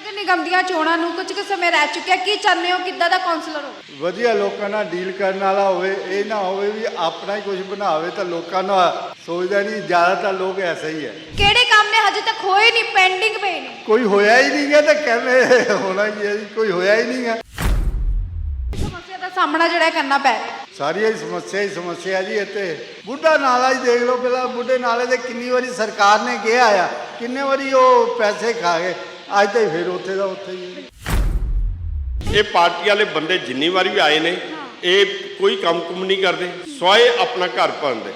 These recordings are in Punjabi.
ਨਗਰ ਨਿਗਮ ਦੀਆਂ ਚੋਣਾਂ ਨੂੰ ਕੁਝ ਕੁ ਸਮੇਂ ਰਹਿ ਚੁੱਕਿਆ? ਕੀ ਚਾਹੁੰਦੇ ਹੋ? ਕਿੱਦਾਂ ਦਾ ਕਾਉਂਸਲਰ ਹੋਵੇ ਵਧੀਆ ਲੋਕਾਂ ਨਾਲ ਡੀਲ ਕਰਨ ਵਾਲਾ ਹੋਵੇ ਇਹ ਨਾ ਹੋਵੇ ਵੀ ਆਪਣਾ ਹੀ ਕੁਝ ਬਣਾਵੇ ਤਾਂ ਲੋਕਾਂ ਨਾਲ ਸੋਚਦਾ ਨਹੀਂ ਜ਼ਿਆਦਾਤਰ ਲੋਕ ਐਸਾ ਹੀ ਹੈ ਕਿਹੜੇ ਕੰਮ ਨੇ? ਹਜੇ ਤੱਕ ਹੋਏ ਨਹੀਂ ਪੈਂਡਿੰਗ ਪਏ ਨੇ। ਕੋਈ ਹੋਇਆ ਹੀ ਨਹੀਂ ਗਾ ਤਾਂ ਕਹਿੰਦੇ ਹੋਣਾ ਹੀ ਹੈ ਜੀ ਕੋਈ ਹੋਇਆ ਹੀ ਨਹੀਂ ਗਾ। ਸਮੱਸਿਆ ਦਾ ਸਾਹਮਣਾ ਜਿਹੜਾ ਹੈ ਕਰਨਾ ਪੈ ਰਿਹਾ। ਸਾਰੀਆਂ ਹੀ ਸਮੱਸਿਆ ਹੀ ਸਮੱਸਿਆ ਜੀ ਇੱਥੇ। ਬੁੱਢਾ ਨਾਲਾ ਹੀ ਦੇਖ ਲਓ ਪਹਿਲਾਂ ਬੁੱਢੇ ਨਾਲੇ ਦੇ ਕਿੰਨੀ ਵਾਰੀ ਸਰਕਾਰ ਨੇ ਕਿਹਾ ਆ ਕਿੰਨੇ ਵਾਰੀ ਉਹ ਪੈਸੇ ਖਾ ਗਏ। ਅੱਜ ਤਾਂ ਫਿਰ ਉੱਥੇ ਦਾ ਉੱਥੇ ਹੀ ਹੈ। ਇਹ ਪਾਰਟੀ ਵਾਲੇ ਬੰਦੇ ਜਿੰਨੀ ਵਾਰੀ ਵੀ ਆਏ ਨੇ ਇਹ ਕੋਈ ਕੰਮ ਕੁਮ ਨਹੀਂ ਕਰਦੇ ਸਵਾਏ ਆਪਣਾ ਘਰ ਪਾਉਂਦੇ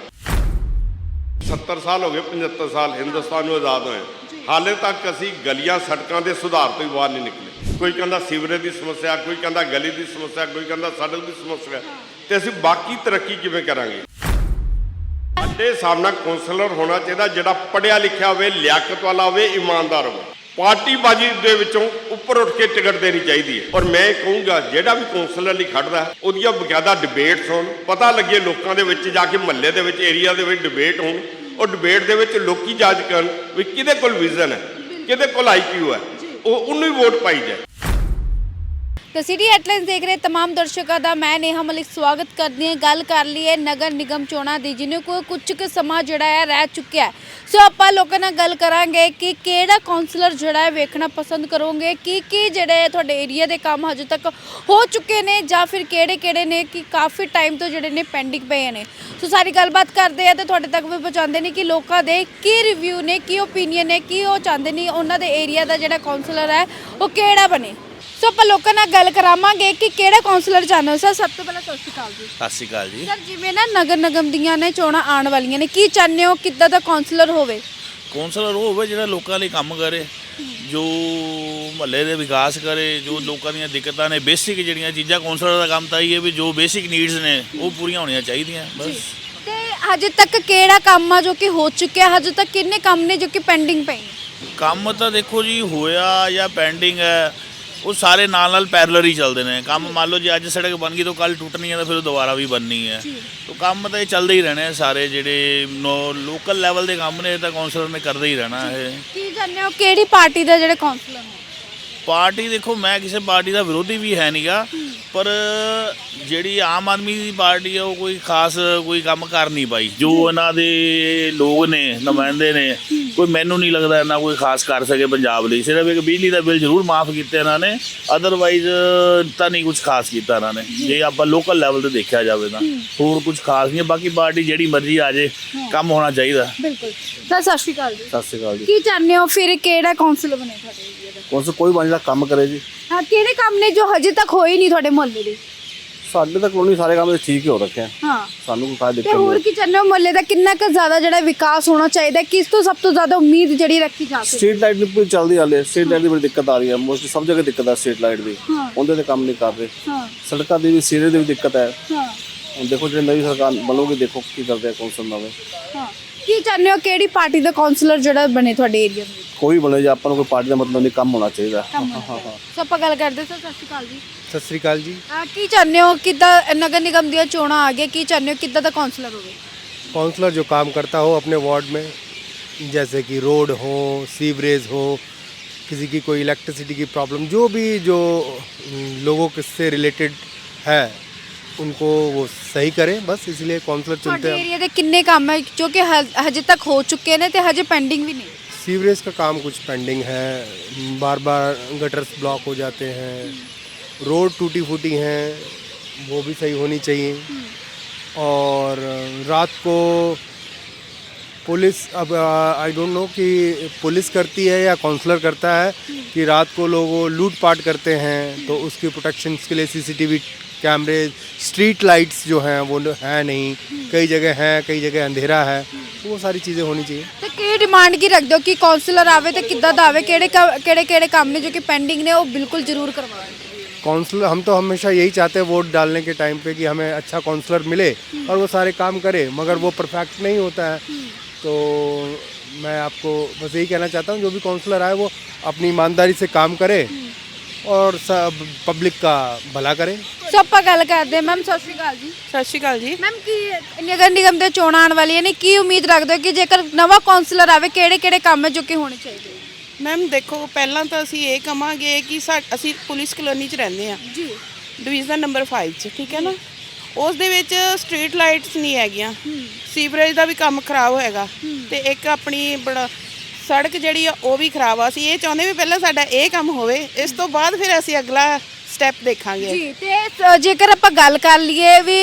70 ਸਾਲ ਹੋ ਗਏ 75 ਸਾਲ ਹਿੰਦੁਸਤਾਨ ਨੂੰ ਆਜ਼ਾਦ ਹੋਏ। ਹਾਲੇ ਤੱਕ ਅਸੀਂ ਗਲੀਆਂ ਸੜਕਾਂ ਦੇ ਸੁਧਾਰ ਤੋਂ ਹੀ ਬਾਹਰ ਨਹੀਂ ਨਿਕਲੇ। ਕੋਈ ਕਹਿੰਦਾ ਸੀਵਰੇਜ ਦੀ ਸਮੱਸਿਆ ਕੋਈ ਕਹਿੰਦਾ ਗਲੀ ਦੀ ਸਮੱਸਿਆ ਕੋਈ ਕਹਿੰਦਾ ਸੜਕ ਦੀ ਸਮੱਸਿਆ। ਤੇ ਅਸੀਂ ਬਾਕੀ ਤਰੱਕੀ ਕਿਵੇਂ ਕਰਾਂਗੇ? ਸਾਡੇ ਸਾਹਮਣਾ ਕਾਉਂਸਲਰ ਹੋਣਾ ਚਾਹੀਦਾ ਜਿਹੜਾ ਪੜਿਆ ਲਿਖਿਆ ਹੋਵੇ ਲਿਆਕਤ ਵਾਲਾ ਹੋਵੇ ਇਮਾਨਦਾਰ ਹੋਵੇ। ਪਾਰਟੀਬਾਜ਼ੀ ਦੇ ਵਿੱਚੋਂ ਉੱਪਰ ਉੱਠ ਕੇ ਟਿਕਟ ਦੇਣੀ ਚਾਹੀਦੀ ਹੈ। ਔਰ ਮੈਂ ਇਹ ਕਹੂੰਗਾ, ਜਿਹੜਾ ਵੀ ਕੌਂਸਲਰ ਲਈ ਖੜਦਾ, ਉਹਦੀਆਂ ਬਕਾਇਦਾ ਡਿਬੇਟਸ ਹੋਣ, ਪਤਾ ਲੱਗੇ ਲੋਕਾਂ ਦੇ ਵਿੱਚ ਜਾ ਕੇ ਮਹੱਲੇ ਦੇ ਵਿੱਚ ਏਰੀਆ ਦੇ ਵਿੱਚ ਡਿਬੇਟ ਹੋਣ, ਔਰ ਡਿਬੇਟ ਦੇ ਵਿੱਚ ਲੋਕੀ ਜਾਂਚ ਕਰਨ ਵੀ ਕਿਹਦੇ ਕੋਲ ਵਿਜ਼ਨ ਹੈ, ਕਿਹਦੇ ਕੋਲ ਆਈਕਿਊ ਹੈ, ਉਹ ਉਹਨੂੰ ਹੀ ਵੋਟ ਪਾਈ ਜਾਏ। ਤੇ ਸਿਟੀ ਹੈਡਲਾਈਨਸ ਦੇਖ ਰਹੇ तमाम ਦਰਸ਼ਕਾਂ ਦਾ ਮੈਂ ਨੇਹਾ ਮਲਿਕ ਸਵਾਗਤ ਕਰਦੀ ਹਾਂ ਗੱਲ ਕਰ ਲਈਏ ਨਗਰ ਨਿਗਮ ਚੋਣਾਂ ਦੀ ਜਿਹਨੂੰ ਕੋਈ ਕੁਝ ਕੁ ਸਮਾਂ ਜਿਹੜਾ ਹੈ ਰਹਿ ਚੁੱਕਿਆ ਹੈ ਸੋ ਆਪਾਂ ਲੋਕਾਂ ਨਾਲ ਗੱਲ ਕਰਾਂਗੇ ਕਿ ਕਿਹੜਾ ਕਾਉਂਸਲਰ ਜਿਹੜਾ ਹੈ ਵੇਖਣਾ ਪਸੰਦ ਕਰੋਗੇ ਕੀ ਕੀ ਜਿਹੜੇ ਤੁਹਾਡੇ ਏਰੀਆ ਦੇ ਕੰਮ ਹਜੇ ਤੱਕ ਹੋ ਚੁੱਕੇ ਨੇ ਜਾਂ ਫਿਰ ਕਿਹੜੇ ਕਿਹੜੇ ਨੇ ਕਿ ਕਾਫੀ ਟਾਈਮ ਤੋਂ ਜਿਹੜੇ ਨੇ ਪੈਂਡਿੰਗ ਪਏ ਨੇ ਸੋ ਸਾਰੀ ਗੱਲਬਾਤ ਕਰਦੇ ਆ ਤੇ ਤੁਹਾਡੇ ਤੱਕ ਵੀ ਪਹੁੰਚਾਉਂਦੇ ਨੇ ਕਿ ਲੋਕਾਂ ਦੇ ਕੀ ਰਿਵਿਊ ਨੇ ਕੀ ਓਪੀਨੀਅਨ ਨੇ ਕੀ ਉਹ ਚਾਹੁੰਦੇ ਨੇ ਉਹਨਾਂ ਦੇ ਏਰੀਆ ਦਾ ਜਿਹੜਾ ਕਾਉਂਸਲਰ ਹੈ ਉਹ ਕਿਹੜਾ ਬਣੇ ਸੋ ਆਪਾਂ ਲੋਕਾਂ ਨਾਲ ਗੱਲ ਕਰਾਵਾਂਗੇ ਕਿ ਕਿਹੜਾ ਕਾਉਂਸਲਰ ਚਾਹੁੰਦੇ ਹੋ? ਸਰ ਸਭ ਤੋਂ ਪਹਿਲਾਂ ਸਤਿ ਸ਼੍ਰੀ ਅਕਾਲ ਜੀ। ਸਤਿ ਸ਼੍ਰੀ ਅਕਾਲ ਜੀ। ਸਰ ਜਿਵੇਂ ਨਾ ਨਗਰ ਨਿਗਮ ਦੀਆਂ ਨੇ ਚੋਣਾਂ ਆਉਣ ਵਾਲੀਆਂ ਨੇ ਕੀ ਚਾਹੁੰਦੇ ਹੋ? ਕਿੱਦਾਂ ਦਾ ਕਾਉਂਸਲਰ ਹੋਵੇ? ਕੌਂਸਲਰ ਉਹ ਹੋਵੇ ਜਿਹੜਾ ਲੋਕਾਂ ਲਈ ਕੰਮ ਕਰੇ ਜੋ ਮਹੱਲੇ ਦੇ ਵਿਕਾਸ ਕਰੇ ਜੋ ਲੋਕਾਂ ਦੀਆਂ ਦਿੱਕਤਾਂ ਨੇ ਬੇਸਿਕ ਜਿਹੜੀਆਂ ਚੀਜ਼ਾਂ ਕੌਂਸਲਰ ਦਾ ਕੰਮ ਤਾਂ ਇਹ ਹੈ ਵੀ ਜੋ ਬੇਸਿਕ ਨੀਡਸ ਨੇ ਉਹ ਪੂਰੀਆਂ ਹੋਣੀਆਂ ਚਾਹੀਦੀਆਂ ਬਸ। ਤੇ ਹਜੇ ਤੱਕ ਕਿਹੜਾ ਕੰਮ ਆ ਜੋ ਕਿ ਹੋ ਚੁੱਕਿਆ? ਹਜੇ ਤੱਕ ਕਿੰਨੇ ਕੰਮ ਨੇ ਜੋ ਕਿ ਪੈਂਡਿੰਗ ਪਏ ਨੇ? ਕੰਮ ਤਾਂ ਦੇਖੋ ਜੀ ਹੋਇਆ ਜਾਂ ਪੈਂਡਿੰਗ ਹੈ ਉਹ ਸਾਰੇ ਨਾਲ ਨਾਲ ਪੈਰਲਰ ਹੀ ਚੱਲਦੇ ਨੇ। ਕੰਮ ਮੰਨ ਲਓ ਜੇ ਅੱਜ ਸੜਕ ਬਣ ਗਈ ਤਾਂ ਕੱਲ ਟੁੱਟਣੀ ਹੈ ਤਾਂ ਫਿਰ ਉਹ ਦੁਬਾਰਾ ਵੀ ਬਣਨੀ ਹੈ ਤਾਂ ਕੰਮ ਤਾਂ ਇਹ ਚੱਲਦੇ ਹੀ ਰਹਿਣੇ ਆ ਸਾਰੇ ਜਿਹੜੇ ਲੋਕਲ ਲੈਵਲ ਦੇ ਕੰਮ ਨੇ ਇਹ ਤਾਂ ਕੌਂਸਲਰ ਨੇ ਕਰਦੇ ਹੀ ਰਹਿਣਾ ਇਹ। ਕੀ ਚਾਹੁੰਦੇ ਹੋ? ਕਿਹੜੀ ਪਾਰਟੀ ਦਾ ਜਿਹੜੇ ਕਾਉਂਸਲਰ ਨੇ? ਪਾਰਟੀ ਦੇਖੋ ਮੈਂ ਕਿਸੇ ਪਾਰਟੀ ਦਾ ਵਿਰੋਧੀ ਵੀ ਹੈ ਨਹੀਂਗਾ ਪਰ ਜਿਹੜੀ ਆਮ ਆਦਮੀ ਦੀ ਪਾਰਟੀ ਹੈ ਉਹ ਕੋਈ ਖਾਸ ਕੋਈ ਕੰਮ ਕਰ ਨਹੀਂ ਪਾਈ। ਜੋ ਇਹਨਾਂ ਦੇ ਲੋਕ ਨੇ ਨੁਮਾਇੰਦੇ ਨੇ ਕੋਈ ਮੈਨੂੰ ਨਹੀਂ ਲੱਗਦਾ ਇਹਨਾਂ ਕੋਈ ਖਾਸ ਕਰ ਸਕੇ ਪੰਜਾਬ ਲਈ। ਸਿਰਫ ਇੱਕ ਬਿਜਲੀ ਦਾ ਬਿੱਲ ਜ਼ਰੂਰ ਮਾਫ ਕੀਤਾ ਇਹਨਾਂ ਨੇ ਅਦਰਵਾਈਜ਼ ਤਾਂ ਨਹੀਂ ਕੁਝ ਖਾਸ ਕੀਤਾ ਇਹਨਾਂ ਨੇ। ਜੇ ਆਪਾਂ ਲੋਕਲ ਲੈਵਲ ਤੇ ਦੇਖਿਆ ਜਾਵੇ ਤਾਂ ਹੋਰ ਕੁਝ ਖਾਸ ਨਹੀਂ। ਬਾਕੀ ਪਾਰਟੀ ਜਿਹੜੀ ਮਰਜ਼ੀ ਆ ਜੇ ਕੰਮ ਹੋਣਾ ਚਾਹੀਦਾ। ਬਿਲਕੁਲ। ਸਰ ਸਤਿ ਸ਼੍ਰੀ ਅਕਾਲ ਜੀ। ਸਤਿ ਸ਼੍ਰੀ ਅਕਾਲ ਜੀ। ਕੀ ਚਾਹੁੰਦੇ ਹੋ? ਫਿਰ ਕਿਹੜਾ ਕਾਉਂਸਲਰ ਬਣੇ ਤੁਹਾਡੇ ਏਰੀਆ ਦਾ ਕੌਣ ਸਾ ਕੋਈ ਬਣ ਜਿਹੜਾ ਕੰਮ ਕਰੇ ਜੀ। ਹਾਂ ਕਿਹੜੇ ਕੰਮ ਨੇ ਜੋ ਹਜੇ ਤੱਕ ਹੋਏ ਨਹੀਂ ਤੁਹਾਡੇ ਮੁਹੱਲੇ ਦੇ? ਸਾਡੇ ਤਾਂ ਕਲੋਨੀ ਸਾਰੇ ਕੰਮ ਠੀਕ ਹੀ ਹੋ ਰੱਖੇ ਆ। ਹਾਂ। ਸਾਨੂੰ ਕੋਈ ਖਾਸ ਤੇ ਦਿੱਕਤ ਹੋਰ ਨਹੀਂ। ਕੀ ਚਾਹੁੰਦੇ ਹੋ? ਮੁਹੱਲੇ ਦਾ ਕਿੰਨਾ ਕੁ ਜ਼ਿਆਦਾ ਜਿਹੜਾ ਵਿਕਾਸ ਹੋਣਾ ਚਾਹੀਦਾ ਹੈ? ਕਿਸ ਤੋਂ ਸਭ ਤੋਂ ਜ਼ਿਆਦਾ ਉਮੀਦ ਜਿਹੜੀ ਰੱਖੀ ਜਾ ਸਕਦੀ ਸਟਰੀਟ ਲਾਈਟ ਦੀ ਪੂਰੀ ਚੱਲਦੀ ਹਾਲੇ ਸਟਰੀਟ ਲਾਈਟ ਦੀ ਬੜੀ ਦਿੱਕਤ ਆ ਰਹੀ ਹੈ। ਮੋਸਟਲੀ ਸਭ ਜਗ੍ਹਾ ਦਿੱਕਤ ਹੈ ਸਟਰੀਟ ਲਾਈਟ ਦੀ। ਹਾਂ। ਉਹਦੇ ਤੇ ਕੰਮ ਨਹੀਂ ਕਰ ਰਹੇ। ਹਾਂ। ਸੜਕਾਂ ਦੀ ਵੀ ਸੀਰੇ ਦੀ ਵੀ ਦਿੱਕਤ ਹੈ। ਹਾਂ। ਹੁਣ ਦੇਖੋ ਜਿਹੜੇ ਨਵੀਂ ਸਰਕਾਰ ਬਣੋਗੀ ਦੇਖੋ ਕੀ ਕਰਦੇ ਆ ਕੌਂਸਲ ਨਵੇਂ ਹਾਂ। ਕੀ ਚਾਹੁੰਦੇ ਹੋ? ਕਿਹੜੀ ਪਾਰਟੀ ਦਾ ਕਾਉਂਸਲਰ ਜਿਹੜਾ ਬਣੇ ਤੁਹਾਡੇ ਏਰੀਆ ਵਿੱਚ? ਕੋਈ ਬਣੇ ਜੀ ਆਪਾਂ ਨੂੰ ਕੋਈ ਪਾਰਟੀ ਦਾ ਮਤਲਬ ਨਹੀਂ ਕੰਮ ਹੋਣਾ ਚਾਹੀਦਾ ਕੰਮ ਹੋਣਾ ਚਾਹੀਦਾ। ਸੋ ਆਪਾਂ ਗੱਲ ਕਰਦੇ ਸਰ ਸਤਿ ਸ਼੍ਰੀ ਅਕਾਲ ਜੀ ਸਤਿ ਸ੍ਰੀ ਅਕਾਲ ਜੀ ਆ ਕੀ ਚਾਹੁੰਦੇ ਹੋ ਕਿੱਦਾਂ ਨਗਰ ਨਿਗਮ ਦੀਆਂ ਚੋਣਾਂ ਆ ਗਈਆਂ ਕੀ ਚਾਹੁੰਦੇ ਹੋ ਕਿੱਦਾਂ ਦਾ ਕਾਉਂਸਲਰ ਹੋਵੇ काउंसलर जो काम करता हो अपने वार्ड में जैसे कि रोड हो सीवरेज हो किसी की कोई इलेक्ट्रिसिटी की प्रॉब्लम जो भी जो हम्म, लोगों के से रिलेटेड है उनको वो सही करें बस इसलिए काउंसलर चुनते ਤੁਹਾਡੇ हैं ਏਰੀਆ ਦੇ ਕਿੰਨੇ ਕੰਮ ਹੈ ਜੋ ਕਿ ਹ- ਹਜੇ ਤੱਕ ਹੋ ਚੁੱਕੇ ਨੇ ਤੇ ਹਜੇ ਪੈਂਡਿੰਗ ਵੀ ਨੇ सीवरेज का काम कुछ पेंडिंग है। बार बार गटर्स ब्लॉक हो जाते हैं। रोड टूटी फूटी हैं वो भी सही होनी चाहिए। और रात को पुलिस अब आई डोंट नो कि पुलिस करती है या काउंसलर करता है कि रात को लोग लूटपाट करते हैं तो उसकी प्रोटेक्शन के लिए सीसीटीवी कैमरे स्ट्रीट लाइट्स जो हैं वो हैं नहीं। कई जगह हैं कई जगह अंधेरा है तो वो सारी चीज़ें होनी चाहिए। तो की डिमांड की रख दो कि काउंसलर आवे तो कि आवे केड़े काम ने जो कि पेंडिंग ने वो बिल्कुल ज़रूर करवाए काउंसलर हम तो हमेशा यही चाहते हैं वोट डालने के टाइम पे कि हमें अच्छा काउंसलर मिले और वो सारे काम करे मगर वो परफेक्ट नहीं होता है। तो मैं आपको बस यही कहना चाहता हूँ जो भी काउंसलर आए वो अपनी ईमानदारी से काम करे और सब पब्लिक का भला करे ਸੋ ਆਪਾਂ ਗੱਲ ਕਰਦੇ ਮੈਮ ਸਤਿ ਸ਼੍ਰੀ ਅਕਾਲ ਜੀ ਸਤਿ ਸ਼੍ਰੀ ਅਕਾਲ ਜੀ ਮੈਮ ਕੀ ਨਗਰ ਨਿਗਮ ਦੇ ਚੋਣਾਂ ਆਉਣ ਵਾਲੀਆਂ ਨੇ ਕੀ ਉਮੀਦ ਰੱਖਦੇ ਹੋ ਕਿ ਜੇਕਰ ਨਵਾਂ ਕਾਉਂਸਲਰ ਆਵੇ ਕਿਹੜੇ ਕਿਹੜੇ ਕੰਮ ਹੈ ਜੋ ਕਿ ਹੋਣੇ ਚਾਹੀਦੇ ਮੈਮ ਦੇਖੋ ਪਹਿਲਾਂ ਤਾਂ ਅਸੀਂ ਇਹ ਕਵਾਂਗੇ ਕਿ ਸਾ ਅਸੀਂ ਪੁਲਿਸ ਕਲੋਨੀ 'ਚ ਰਹਿੰਦੇ ਆ ਜੀ ਡਿਵੀਜ਼ਨ ਨੰਬਰ 5 'ਚ ਠੀਕ ਹੈ ਨਾ ਉਸ ਦੇ ਵਿੱਚ ਸਟਰੀਟ ਲਾਈਟਸ ਨਹੀਂ ਹੈਗੀਆਂ। ਸੀਵਰੇਜ ਦਾ ਵੀ ਕੰਮ ਖਰਾਬ ਹੋਏਗਾ। ਤੇ ਇੱਕ ਆਪਣੀ ਬੜਾ ਸੜਕ ਜਿਹੜੀ ਆ ਉਹ ਵੀ ਖਰਾਬ ਆ। ਅਸੀਂ ਇਹ ਚਾਹੁੰਦੇ ਵੀ ਪਹਿਲਾਂ ਸਾਡਾ ਇਹ ਕੰਮ ਹੋਵੇ। ਇਸ ਤੋਂ ਬਾਅਦ ਫਿਰ ਅਸੀਂ ਅਗਲਾ ਸਟੈਪ ਦੇਖਾਂਗੇ। ਜੀ ਤੇ ਅ, ਜੇਕਰ ਆਪਾਂ ਗੱਲ ਕਰ ਲਈਏ ਵੀ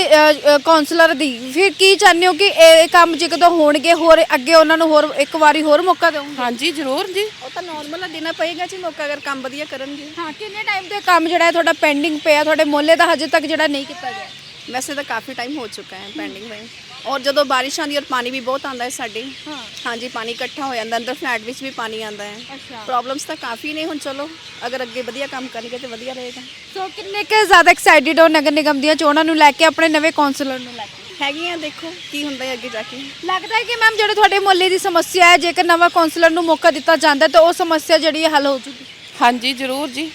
ਕਾਉਂਸਲਰ ਦੀ ਫਿਰ ਕੀ ਚਾਹੁੰਦੇ ਹੋ ਕਿ ਇਹ ਕੰਮ ਜੇ ਕਦੋਂ ਹੋਣਗੇ ਹੋਰ ਅੱਗੇ ਉਹਨਾਂ ਨੂੰ ਹੋਰ ਇੱਕ ਵਾਰੀ ਹੋਰ ਮੌਕਾ ਦਿਓਗੇ? ਹਾਂਜੀ ਜ਼ਰੂਰ ਜੀ। ਉਹ ਤਾਂ ਨਾਰਮਲ ਦੇਣਾ ਪਏਗਾ ਜੀ ਮੌਕਾ ਅਗਰ ਕੰਮ ਵਧੀਆ ਕਰਨਗੇ। ਹਾਂ ਕਿੰਨੇ ਟਾਈਮ ਤੇ ਕੰਮ ਜਿਹੜਾ ਹੈ ਤੁਹਾਡਾ ਪੈਂਡਿੰਗ ਪਿਆ ਤੁਹਾਡੇ ਮੁਹੱਲੇ ਦਾ ਹਜੇ ਤੱਕ ਜਿਹੜਾ ਨਹੀਂ ਕੀਤਾ ਗਿਆ? ਵੈਸੇ ਤਾਂ ਕਾਫੀ ਟਾਈਮ ਹੋ ਚੁੱਕਾ ਹੈ ਪੈਂਡਿੰਗ ਵਿੱਚ ਔਰ ਜਦੋਂ ਬਾਰਿਸ਼ ਆਉਂਦੀ ਔਰ ਪਾਣੀ ਵੀ ਬਹੁਤ ਆਉਂਦਾ ਹੈ ਸਾਡੇ। ਹਾਂ। ਹਾਂਜੀ ਪਾਣੀ ਇਕੱਠਾ ਹੋ ਜਾਂਦਾ ਅੰਦਰ ਫਲੈਟ ਵਿੱਚ ਵੀ ਪਾਣੀ ਆਉਂਦਾ ਹੈ। ਅੱਛਾ। ਪ੍ਰੋਬਲਮਸ ਤਾਂ ਕਾਫੀ ਨੇ ਹੁਣ ਚਲੋ ਅਗਰ ਅੱਗੇ ਵਧੀਆ ਕੰਮ ਕਰਨਗੇ ਤੇ ਵਧੀਆ ਰਹੇਗਾ। ਸੋ ਕਿੰਨੇ ਕੁ ਜ਼ਿਆਦਾ ਐਕਸਾਈਟਿਡ ਹੋ ਨਗਰ ਨਿਗਮ ਦੀਆਂ ਚੋਣਾਂ ਨੂੰ ਲੈ ਕੇ ਆਪਣੇ ਨਵੇਂ ਕਾਉਂਸਲਰ ਨੂੰ ਲੈ ਕੇ? ਹੈਗੀਆਂ ਦੇਖੋ ਕੀ ਹੁੰਦਾ ਹੈ ਅੱਗੇ ਜਾ ਕੇ। ਲੱਗਦਾ ਹੈ ਕਿ ਮੈਮ ਜਿਹੜੇ ਤੁਹਾਡੇ ਮੁਹੱਲੇ ਦੀ ਸਮੱਸਿਆ ਹੈ ਜੇਕਰ ਨਵਾਂ ਕਾਉਂਸਲਰ ਨੂੰ ਮੌਕਾ ਦਿੱਤਾ ਜਾਂਦਾ ਤਾਂ ਉਹ ਸਮੱਸਿਆ ਜਿਹੜੀ ਹੈ ਹੱਲ ਹੋ ਜੂਗੀ। ਹਾਂਜੀ ਜ਼ਰੂਰ ਜੀ।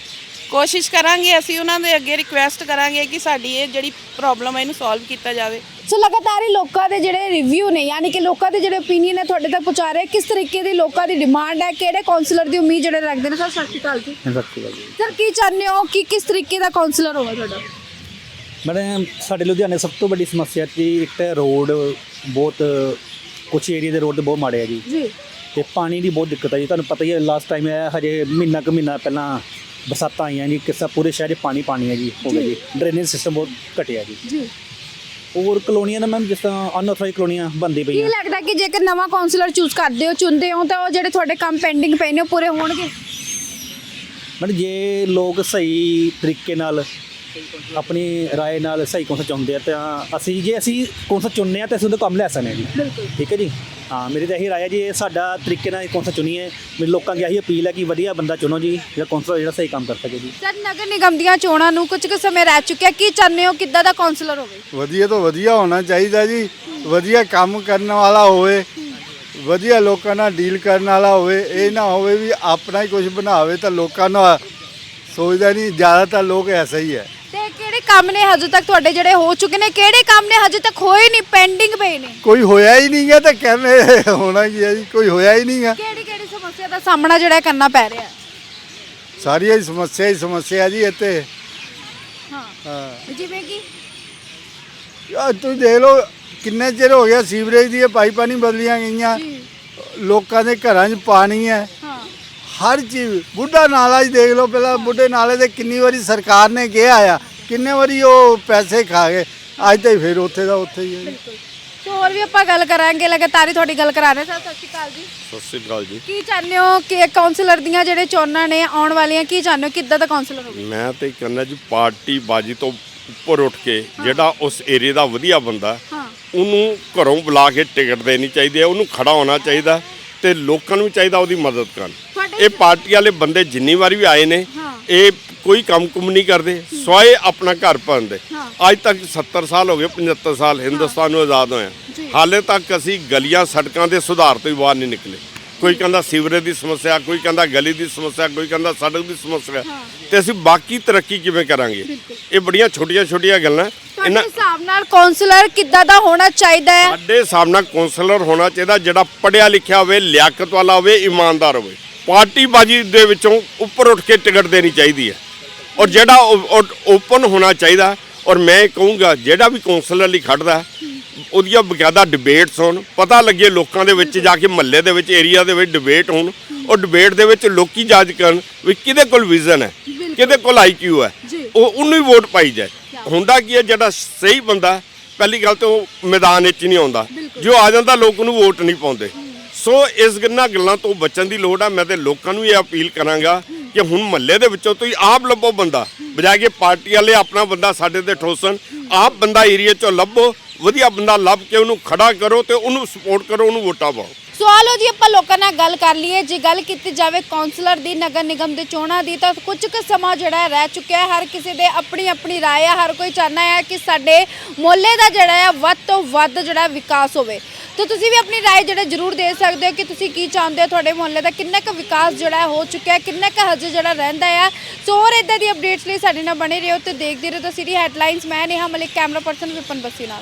ਕੋਸ਼ਿਸ਼ ਕਰਾਂਗੇ ਅਸੀਂ ਉਹਨਾਂ ਦੇ ਅੱਗੇ ਰਿਕੁਐਸਟ ਕਰਾਂਗੇ ਕਿ ਸਾਡੀ ਇਹ ਜਿਹੜੀ ਪ੍ਰੋਬਲਮ ਹੈ ਇਹਨੂੰ ਸੋਲਵ ਕੀਤਾ ਜਾਵੇ। ਸੋ ਲਗਾਤਾਰ ਹੀ ਲੋਕਾਂ ਦੇ ਜਿਹੜੇ ਰਿਵਿਊ ਨੇ ਯਾਨੀ ਕਿ ਲੋਕਾਂ ਦੇ ਜਿਹੜੇ ਓਪੀਨੀਅਨ ਹੈ ਤੁਹਾਡੇ ਤੱਕ ਪਹੁੰਚਾ ਰਹੇ ਕਿਸ ਤਰੀਕੇ ਦੀ ਲੋਕਾਂ ਦੀ ਡਿਮਾਂਡ ਹੈ ਕਿਹੜੇ ਕਾਉਂਸਲਰ ਦੀ ਉਮੀਦ ਜਿਹੜੇ ਰੱਖਦੇ ਨੇ? ਸਰ ਸਤਿ ਸ਼੍ਰੀ ਅਕਾਲ ਜੀ। ਸਰ ਕੀ ਚਾਹੁੰਦੇ ਹੋ ਕਿ ਕਿਸ ਤਰੀਕੇ ਦਾ ਕਾਉਂਸਲਰ ਹੋਵੇ ਤੁਹਾਡਾ? ਮੈਡਮ ਸਾਡੇ ਲੁਧਿਆਣੇ ਸਭ ਤੋਂ ਵੱਡੀ ਸਮੱਸਿਆ ਜੀ ਇੱਕ ਤਾਂ ਰੋਡ ਬਹੁਤ ਕੁਝ ਏਰੀਆ ਦੇ ਰੋਡ ਬਹੁਤ ਮਾੜੇ ਆ ਜੀ। ਜੀ। ਤੇ ਪਾਣੀ ਦੀ ਬਹੁਤ ਦਿੱਕਤ ਆ ਜੀ। ਤੁਹਾਨੂੰ ਪਤਾ ਹੀ ਹੈ ਲਾਸਟ ਟਾਈਮ ਆਇਆ ਹਜੇ ਮਹੀਨਾ ਕੁ ਮਹੀਨਾ ਪਹਿਲਾਂ ਬਰਸਾਤਾਂ ਆਈਆਂ ਜੀ ਕਿਸਾ ਪੂਰੇ ਸ਼ਹਿਰ 'ਚ ਪਾਣੀ ਪਾਣੀ ਹੈ ਜੀ ਹੋ ਗਿਆ ਜੀ। ਡਰੇਨੇਜ ਸਿਸਟਮ ਬਹੁਤ ਘਟਿਆ ਜੀ। ਜੀ। ਹੋਰ ਕਲੋਨੀਆਂ ਨਾ ਮੈਮ ਜਿਸ ਤਰ੍ਹਾਂ ਅਨਆਥੋਰਾਈਜ਼ ਕਲੋਨੀਆਂ ਬੰਦੀ ਕੀ ਪਈਆਂ ਲੱਗਦਾ ਕਿ ਜੇਕਰ ਨਵਾਂ ਕਾਉਂਸਲਰ ਚੂਜ਼ ਕਰਦੇ ਹੋ ਚੁਣਦੇ ਹੋ ਤਾਂ ਉਹ ਜਿਹੜੇ ਤੁਹਾਡੇ ਕੰਮ ਪੈਂਡਿੰਗ ਪਏ ਨੇ ਉਹ ਪੂਰੇ ਹੋਣਗੇ? ਮੈਡਮ ਜੇ ਲੋਕ ਸਹੀ ਤਰੀਕੇ ਨਾਲ ਆਪਣੀ رائے ਨਾਲ ਸਹੀ ਕੌਂਸਲ ਚਾਹੁੰਦੇ ਆ ਤਾਂ ਅਸੀਂ ਜੇ ਅਸੀਂ ਕੌਂਸਲ ਚੁਣਨੇ ਆ ਤਾਂ ਅਸੀਂ ਉਹਦਾ ਕੰਮ ਲੈ ਸਕਦੇ ਹਾਂ ਜੀ ਠੀਕ ਹੈ ਜੀ ਹਾਂ ਮੇਰੀ ਤਾਂ ਇਹੀ ਰਾਏ ਹੈ ਜੀ ਇਹ ਸਾਡਾ ਤਰੀਕੇ ਨਾਲ ਕੌਂਸਲ ਚੁਣੀਏ ਮੇਰੇ ਲੋਕਾਂ ਦੀ ਇਹੀ ਅਪੀਲ ਹੈ ਕਿ ਵਧੀਆ ਬੰਦਾ ਚੁਣੋ ਜੀ ਜਿਹੜਾ ਕੌਂਸਲ ਜਿਹੜਾ ਸਹੀ ਕੰਮ ਕਰ ਸਕੇ ਜੀ ਸਰ ਨਗਰ ਨਿਗਮ ਦੀਆਂ ਚੋਣਾਂ ਨੂੰ ਕੁਝ ਕੁ ਸਮੇਂ ਰਹਿ ਚੁੱਕਿਆ ਕੀ ਚਾਹੁੰਦੇ ਹੋ ਕਿੱਦਾਂ ਦਾ ਕਾਉਂਸਲਰ ਹੋਵੇ ਵਧੀਆ ਤੋਂ ਵਧੀਆ ਹੋਣਾ ਚਾਹੀਦਾ ਜੀ ਵਧੀਆ ਕੰਮ ਕਰਨ ਵਾਲਾ ਹੋਵੇ ਵਧੀਆ ਲੋਕਾਂ ਨਾਲ ਡੀਲ ਕਰਨ ਵਾਲਾ ਹੋਵੇ ਇਹ ਨਾ ਹੋਵੇ ਵੀ ਆਪਣਾ ਹੀ ਕੁਝ ਬਣਾਵੇ ਤਾਂ ਲੋਕਾਂ ਨਾਲ ਸੋਚਦਾ ਨਹੀਂ ਜ਼ਿਆਦਾਤਰ ਲੋਕ ਐਸਾ ਹੀ ਹੈ ਤੇ ਕਿਹੜੇ ਕੰਮ ਨੇ ਹਜੇ ਤੱਕ ਤੁਹਾਡੇ ਜਿਹੜੇ ਹੋ ਚੁੱਕੇ ਨੇ ਕਿਹੜੇ ਕੰਮ ਨੇ ਹਜੇ ਤੱਕ ਹੋਏ ਨਹੀਂ ਪੈਂਡਿੰਗ ਪਏ ਨੇ? ਕੋਈ ਹੋਇਆ ਹੀ ਨਹੀਂ ਗਾ ਤਾਂ ਕਹਿੰਦੇ ਹੋਣਾ ਕੀ ਹੈ ਜੀ ਕੋਈ ਹੋਇਆ ਹੀ ਨਹੀਂ ਗਾ ਕਿਹੜੀ ਕਿਹੜੀ ਸਮੱਸਿਆ ਦਾ ਸਾਹਮਣਾ ਜਿਹੜਾ ਕਰਨਾ ਪੈ ਰਿਹਾ? ਸਾਰੀਆਂ ਹੀ ਸਮੱਸਿਆ ਹੀ ਸਮੱਸਿਆ ਜੀ ਇੱਥੇ। ਹਾਂ। ਹਾਂ। ਜਿਵੇਂ ਕਿ? ਯਾਰ ਤੁਸੀਂ ਦੇਖ ਲਓ ਕਿੰਨੇ ਚਿਰ ਹੋ ਗਿਆ ਸੀਵਰੇਜ ਦੀਆਂ ਪਾਈਪਾਂ ਨਹੀਂ ਬਦਲੀਆਂ ਗਈਆਂ। ਲੋਕਾਂ ਦੇ ਘਰਾਂ 'ਚ ਪਾਣੀ ਹੈ। ਹਾਂ। ਹਰ ਚੀਜ਼ ਬੁੱਢਾ ਨਾਲਾ ਹੀ ਦੇਖ ਲਓ ਪਹਿਲਾਂ ਬੁੱਢੇ ਨਾਲੇ ਦੇ ਕਿੰਨੀ ਵਾਰੀ ਸਰਕਾਰ ਨੇ ਕਿਹਾ ਆ ਕਿੰਨੇ ਵਾਰੀ ਉਹ ਪੈਸੇ ਖਾ ਗਏ? ਅੱਜ ਤਾਂ ਫਿਰ ਉੱਥੇ ਦਾ ਉੱਥੇ ਹੀ ਹੈ। ਸੋ ਹੋਰ ਵੀ ਆਪਾਂ ਗੱਲ ਕਰਾਂਗੇ ਲਗਾਤਾਰ ਹੀ ਤੁਹਾਡੀ ਗੱਲ ਕਰਾ ਰਹੇ ਸਰ ਸਤਿ ਸ਼੍ਰੀ ਅਕਾਲ ਜੀ। ਸਤਿ ਸ੍ਰੀ ਅਕਾਲ ਜੀ। ਕੀ ਚਾਹੁੰਦੇ ਹੋ ਕਿ ਕਾਉਂਸਲਰ ਦੀਆਂ ਜਿਹੜੇ ਚੋਣਾਂ ਨੇ ਆਉਣ ਵਾਲੀਆਂ ਕੀ ਚਾਹੁੰਦੇ ਹੋ ਕਿੱਦਾਂ ਦਾ ਕਾਉਂਸਲਰ ਹੋਵੇ? ਮੈਂ ਤੇ ਕਹਿੰਦਾ ਜੀ ਪਾਰਟੀ ਬਾਜੀ ਤੋਂ ਉੱਪਰ ਉੱਠ ਕੇ ਜਿਹੜਾ ਉਸ ਏਰੀਆ ਦਾ ਵਧੀਆ ਬੰਦਾ ਹਾਂ। ਉਹਨੂੰ ਘਰੋਂ ਬੁਲਾ ਕੇ ਟਿਕਟ ਦੇਣੀ ਚਾਹੀਦੀ ਹੈ ਉਹਨੂੰ ਖੜਾ ਹੋਣਾ ਚਾਹੀਦਾ ਤੇ ਲੋਕਾਂ ਨੂੰ ਚਾਹੀਦਾ ਉਹਦੀ ਮਦਦ ਕਰਨ। ਤੁਹਾਡੇ ਇਹ ਪਾਰਟੀ ਵਾਲੇ ਬੰਦੇ ਜਿੰਨੀ ਵਾਰੀ ਵੀ ਆਏ ਨੇ। ਇਹ ਕੋਈ ਕੰਮ ਕੁਮ ਨਹੀਂ ਕਰਦੇ ਸਵਾਏ ਆਪਣਾ ਘਰ ਭਰਦੇ ਹਾਂ। ਅੱਜ ਤੱਕ 70 ਸਾਲ ਹੋ ਗਏ 75 ਸਾਲ ਹਿੰਦੁਸਤਾਨ ਨੂੰ ਆਜ਼ਾਦ ਹੋਇਆ ਹਾਲੇ ਤੱਕ ਅਸੀਂ ਗਲੀਆਂ ਸੜਕਾਂ ਦੇ ਸੁਧਾਰ ਤੋਂ ਹੀ ਬਾਹਰ ਨਹੀਂ ਨਿਕਲੇ। ਕੋਈ ਕਹਿੰਦਾ ਸੀਵਰੇਜ ਦੀ ਸਮੱਸਿਆ ਕੋਈ ਕਹਿੰਦਾ ਗਲੀ ਦੀ ਸਮੱਸਿਆ ਕੋਈ ਕਹਿੰਦਾ ਸੜਕ ਦੀ ਸਮੱਸਿਆ। ਤੇ ਅਸੀਂ ਬਾਕੀ ਤਰੱਕੀ ਕਿਵੇਂ ਕਰਾਂਗੇ? ਇਹ ਬੜੀਆਂ ਛੋਟੀਆਂ ਛੋਟੀਆਂ ਗੱਲਾਂ ਇਹਨਾਂ ਹਿਸਾਬ ਨਾਲ ਕਾਉਂਸਲਰ ਕਿੱਦਾਂ ਦਾ ਹੋਣਾ ਚਾਹੀਦਾ ਹੈ? ਸਾਡੇ ਸਾਹਮਣਾ ਕੌਂਸਲਰ ਹੋਣਾ ਚਾਹੀਦਾ ਜਿਹੜਾ ਪੜਿਆ ਲਿਖਿਆ ਹੋਵੇ ਲਿਆਕਤ ਵਾਲਾ ਹੋਵੇ ਇਮਾਨਦਾਰ ਹੋਵੇ। ਪਾਰਟੀ ਬਾਜੀ ਦੇ ਵਿੱਚੋਂ ਉੱਪਰ ਉੱਠ ਕੇ ਟਿਕਟ ਦੇਣੀ ਚਾਹੀਦੀ ਹੈ। ਔਰ ਜਿਹੜਾ ਓਪਨ ਹੋਣਾ ਚਾਹੀਦਾ ਔਰ ਮੈਂ ਕਹੂੰਗਾ ਜਿਹੜਾ ਵੀ ਕੌਂਸਲਰ ਲਈ ਖੜਦਾ ਉਹਦੀਆਂ ਬਕਾਇਦਾ ਡਿਬੇਟਸ ਹੋਣ ਪਤਾ ਲੱਗੇ ਲੋਕਾਂ ਦੇ ਵਿੱਚ ਜਾ ਕੇ ਮਹੱਲੇ ਦੇ ਵਿੱਚ ਏਰੀਆ ਦੇ ਵਿੱਚ ਡਿਬੇਟ ਹੋਣ ਉਹ ਡਿਬੇਟ ਦੇ ਵਿੱਚ ਲੋਕੀ ਜੱਜ ਕਰਨ ਵੀ ਕਿਹਦੇ ਕੋਲ ਵਿਜ਼ਨ ਹੈ ਕਿਹਦੇ ਕੋਲ ਆਈਕਿਊ ਹੈ। ਉਹ ਉਹਨੂੰ ਹੀ ਵੋਟ ਪਾਈ ਜਾਏ। ਹੁੰਦਾ ਕੀ ਹੈ ਜਿਹੜਾ ਸਹੀ ਬੰਦਾ ਪਹਿਲੀ ਗੱਲ ਤਾਂ ਉਹ ਮੈਦਾਨ ਵਿੱਚ ਨਹੀਂ ਆਉਂਦਾ। ਜੋ ਆ ਜਾਂਦਾ ਲੋਕ ਉਹਨੂੰ ਵੋਟ ਨਹੀਂ ਪਾਉਂਦੇ। ਸੋ ਇਸ ਗੱਲਾਂ ਗੱਲਾਂ ਤੋਂ ਬਚਣ ਦੀ ਲੋੜ ਆ। ਮੈਂ ਤੇ ਲੋਕਾਂ ਨੂੰ ਇਹ ਅਪੀਲ ਕਰਾਂਗਾ ਕਿ ਹੁਣ ਮਹੱਲੇ ਦੇ ਵਿੱਚੋਂ ਤੁਸੀਂ ਆਪ ਲੱਭੋ ਬੰਦਾ। ਬਜਾਏ ਕਿ ਪਾਰਟੀ ਵਾਲੇ ਆਪਣਾ ਬੰਦਾ ਸਾਡੇ ਤੇ ਠੋਸਣ, ਆਪ ਬੰਦਾ ਏਰੀਆ ਚੋਂ ਲੱਭੋ, ਵਧੀਆ ਬੰਦਾ ਲੱਭ ਕੇ ਉਹਨੂੰ ਖੜਾ ਕਰੋ ਤੇ ਉਹਨੂੰ ਸਪੋਰਟ ਕਰੋ, ਉਹਨੂੰ ਵੋਟਾਂ ਪਾਓ। ਸਵਾਲ ਹੋ ਆਪਾਂ ਲੋਕਾਂ ਨਾਲ ਗੱਲ ਕਰ ਲਈਏ। ਜੇ ਗੱਲ ਕੀਤੀ ਜਾਵੇ ਕਾਉਂਸਲਰ ਦੀ, ਨਗਰ ਨਿਗਮ ਦੇ ਚੋਣਾਂ ਦੀ, ਤਾਂ ਕੁਝ ਕੁ ਸਮਾਂ ਜਿਹੜਾ ਰਹਿ ਚੁੱਕਿਆ ਹੈ। ਹਰ ਕਿਸੇ ਦੇ ਆਪਣੀ ਆਪਣੀ ਰਾਏ ਆ, ਹਰ ਕੋਈ ਚਾਹਨਾ ਹੈ ਕਿ ਸਾਡੇ ਮੁਹੱਲੇ ਦਾ ਜਿਹੜਾ ਹੈ, ਵੱਧ ਤੋਂ ਵੱਧ ਜਿਹੜਾ ਵਿਕਾਸ ਹੋਵੇ। ਤਾਂ ਤੁਸੀਂ ਵੀ ਆਪਣੀ رائے ਜਿਹੜਾ ਜ਼ਰੂਰ ਦੇ ਸਕਦੇ ਹੋ ਕਿ ਤੁਸੀਂ ਕੀ ਚਾਹੁੰਦੇ ਹੋ ਤੁਹਾਡੇ ਮੁਹੱਲੇ ਦਾ ਕਿੰਨਾ ਕੁ ਵਿਕਾਸ ਜਿਹੜਾ ਹੈ ਹੋ ਚੁੱਕਿਆ ਹੈ ਕਿੰਨਾ ਕੁ ਹਜੇ ਜਿਹੜਾ ਰਹਿੰਦਾ ਹੈ ਸੋ ਹੋਰ ਇਦਾਂ ਦੀ ਅਪਡੇਟਸ ਲਈ ਸਾਡੇ ਨਾਲ ਬਣੇ ਰਹੋ ਤੇ ਦੇਖਦੇ ਰਹੋ ਤਾਂ ਸਿਟੀ ਹੈਡਲਾਈਨਸ ਮੈਂ ਨੇਹਾ ਮਲਿਕ ਕੈਮਰਾ ਪਰਸਨ ਵਿਪਨ ਬੱਸੀ ਨਾਲ